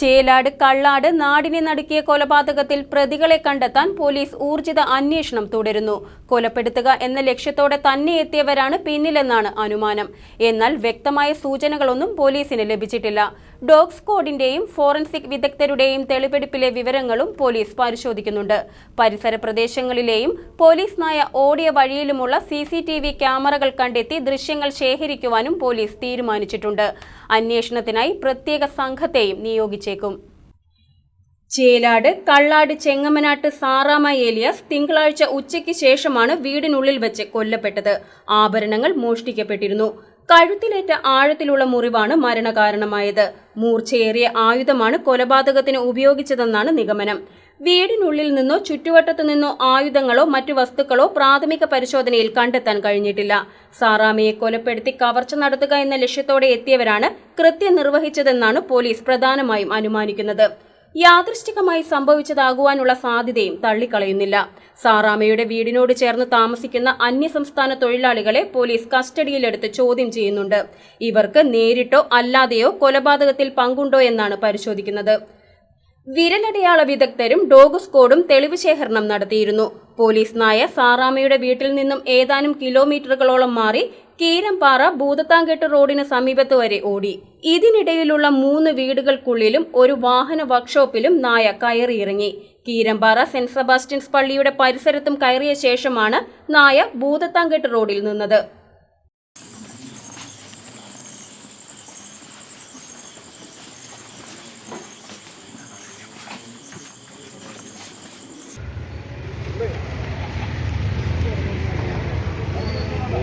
ചേലാട് കള്ളാട് നാടിനെ നടുക്കിയ കൊലപാതകത്തിൽ പ്രതികളെ കണ്ടെത്താൻ പോലീസ് ഊർജിത അന്വേഷണം തുടരുന്നു. കൊലപ്പെടുത്തുക എന്ന ലക്ഷ്യത്തോടെ തന്നെ എത്തിയവരാണ് പിന്നിലെന്നാണ് അനുമാനം. എന്നാൽ വ്യക്തമായ സൂചനകളൊന്നും പോലീസിന് ലഭിച്ചിട്ടില്ല. ഡോഗ് സ്ക്വാഡിന്റെയും ഫോറൻസിക് വിദഗ്ധരുടെയും തെളിവെടുപ്പിലെ വിവരങ്ങളും പോലീസ് പരിശോധിക്കുന്നുണ്ട്. പരിസര പ്രദേശങ്ങളിലെയും പോലീസ് നായ ഓടിയ വഴിയിലുമുള്ള സി സി ടി വി ക്യാമറകൾ കണ്ടെത്തി ദൃശ്യങ്ങൾ ശേഖരിക്കുവാനും പോലീസ് തീരുമാനിച്ചിട്ടുണ്ട്. അന്വേഷണത്തിനായി പ്രത്യേക സംഘത്തെയും നിയോഗിച്ചേക്കും. ചേലാട് കള്ളാട് ചെങ്ങമനാട്ട് സാറാമ ഏലിയാസ് തിങ്കളാഴ്ച ഉച്ചയ്ക്ക് ശേഷമാണ് വീടിനുള്ളിൽ വെച്ച് കൊല്ലപ്പെട്ടത്. ആഭരണങ്ങൾ മോഷ്ടിക്കപ്പെട്ടിരുന്നു. കഴുത്തിലേറ്റ ആഴത്തിലുള്ള മുറിവാണ് മരണകാരണമായത്. മൂർച്ചയേറിയ ആയുധമാണ് കൊലപാതകത്തിന് ഉപയോഗിച്ചതെന്നാണ് നിഗമനം. വീടിനുള്ളിൽ നിന്നോ ചുറ്റുവട്ടത്തു നിന്നോ ആയുധങ്ങളോ മറ്റു വസ്തുക്കളോ പ്രാഥമിക പരിശോധനയിൽ കണ്ടെത്താൻ കഴിഞ്ഞിട്ടില്ല. സാറാമയെ കൊലപ്പെടുത്തി കവർച്ച നടത്തുക എന്ന ലക്ഷ്യത്തോടെ എത്തിയവരാണ് കൃത്യം നിർവഹിച്ചതെന്നാണ് പോലീസ് പ്രധാനമായും അനുമാനിക്കുന്നത്. യാദൃശ്ചികമായി സംഭവിച്ചതാകുവാനുള്ള സാധ്യതയും തള്ളിക്കളയുന്നില്ല. സാറാമയുടെ വീടിനോട് ചേർന്ന് താമസിക്കുന്ന അന്യസംസ്ഥാന തൊഴിലാളികളെ പോലീസ് കസ്റ്റഡിയിലെടുത്ത് ചോദ്യം ചെയ്യുന്നുണ്ട്. ഇവർക്ക് നേരിട്ടോ അല്ലാതെയോ കൊലപാതകത്തിൽ പങ്കുണ്ടോ എന്നാണ് പരിശോധിക്കുന്നത്. വിരലടയാള വിദഗ്ധരും ഡോഗ് സ്ക്വാഡും തെളിവ് ശേഖരണം നടത്തിയിരുന്നു. പോലീസ് നായ സാറാമയുടെ വീട്ടിൽ നിന്നും ഏതാനും കിലോമീറ്ററുകളോളം മാറി കീരമ്പാറ ഭൂതത്താങ്കെട്ട് റോഡിന് സമീപത്ത് വരെ ഓടി. ഇതിനിടയിലുള്ള മൂന്ന് വീടുകൾക്കുള്ളിലും ഒരു വാഹന വർക്ക്ഷോപ്പിലും നായ കയറിയിറങ്ങി. കീരമ്പാറ സെന്റ് സെബാസ്റ്റ്യൻസ് പള്ളിയുടെ പരിസരത്തും കയറിയ ശേഷമാണ് നായ ഭൂതത്താങ്കെട്ട് റോഡിൽ നിന്നത്.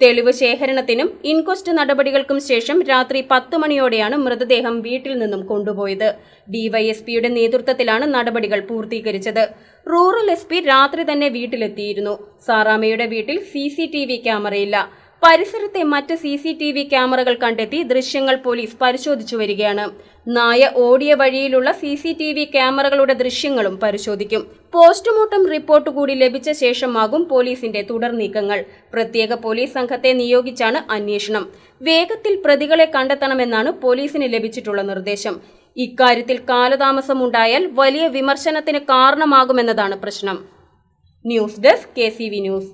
തെളിവ് ശേഖരണത്തിനും ഇൻക്വസ്റ്റ് നടപടികൾക്കും ശേഷം രാത്രി പത്ത് മണിയോടെയാണ് മൃതദേഹം വീട്ടിൽ നിന്നും കൊണ്ടുപോയത്. ഡിവൈഎസ്പിയുടെ നേതൃത്വത്തിലാണ് നടപടികൾ പൂർത്തീകരിച്ചത്. റൂറൽ എസ് രാത്രി തന്നെ വീട്ടിലെത്തിയിരുന്നു. സാറാമയുടെ വീട്ടിൽ സി ക്യാമറയില്ല. പരിസരത്തെ മറ്റ് സി സി ടി വി ക്യാമറകൾ കണ്ടെത്തി ദൃശ്യങ്ങൾ പോലീസ് പരിശോധിച്ചു വരികയാണ്. നായ ഓടിയ വഴിയിലുള്ള സി സി ടി വി ക്യാമറകളുടെ ദൃശ്യങ്ങളും പരിശോധിക്കും. പോസ്റ്റ്മോർട്ടം റിപ്പോർട്ട് കൂടി ലഭിച്ച ശേഷമാകും പോലീസിന്റെ തുടർ നീക്കങ്ങൾ. പ്രത്യേക പോലീസ് സംഘത്തെ നിയോഗിച്ചാണ് അന്വേഷണം. വേഗത്തിൽ പ്രതികളെ കണ്ടെത്തണമെന്നാണ് പോലീസിന് ലഭിച്ചിട്ടുള്ള നിർദ്ദേശം. ഇക്കാര്യത്തിൽ കാലതാമസമുണ്ടായാൽ വലിയ വിമർശനത്തിന് കാരണമാകുമെന്നതാണ് പ്രശ്നം. News desk K news.